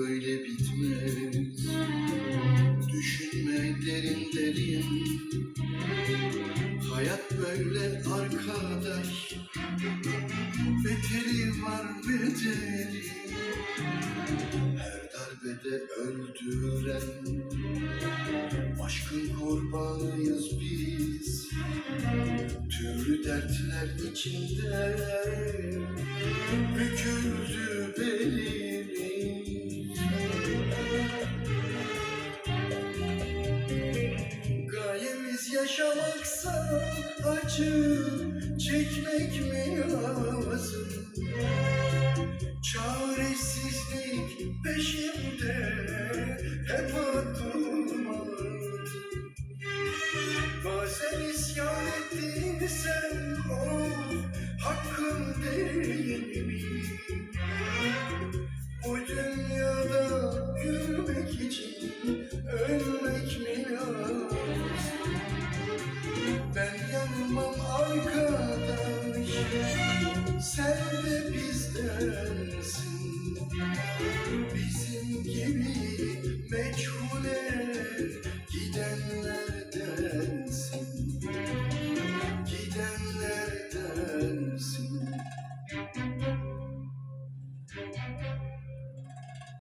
böyle bitmez. Düşünme derin derin. Hayat böyle arkadaş. Beteri var beteri. Her darbede öldüren. Aşkın kurbanıyız biz. Türlü dertler içinde. yaşamaksa acı çekmek mi lazım? Çaresizlik peşimde hep atılmalı. Bazen isyan ettiğimse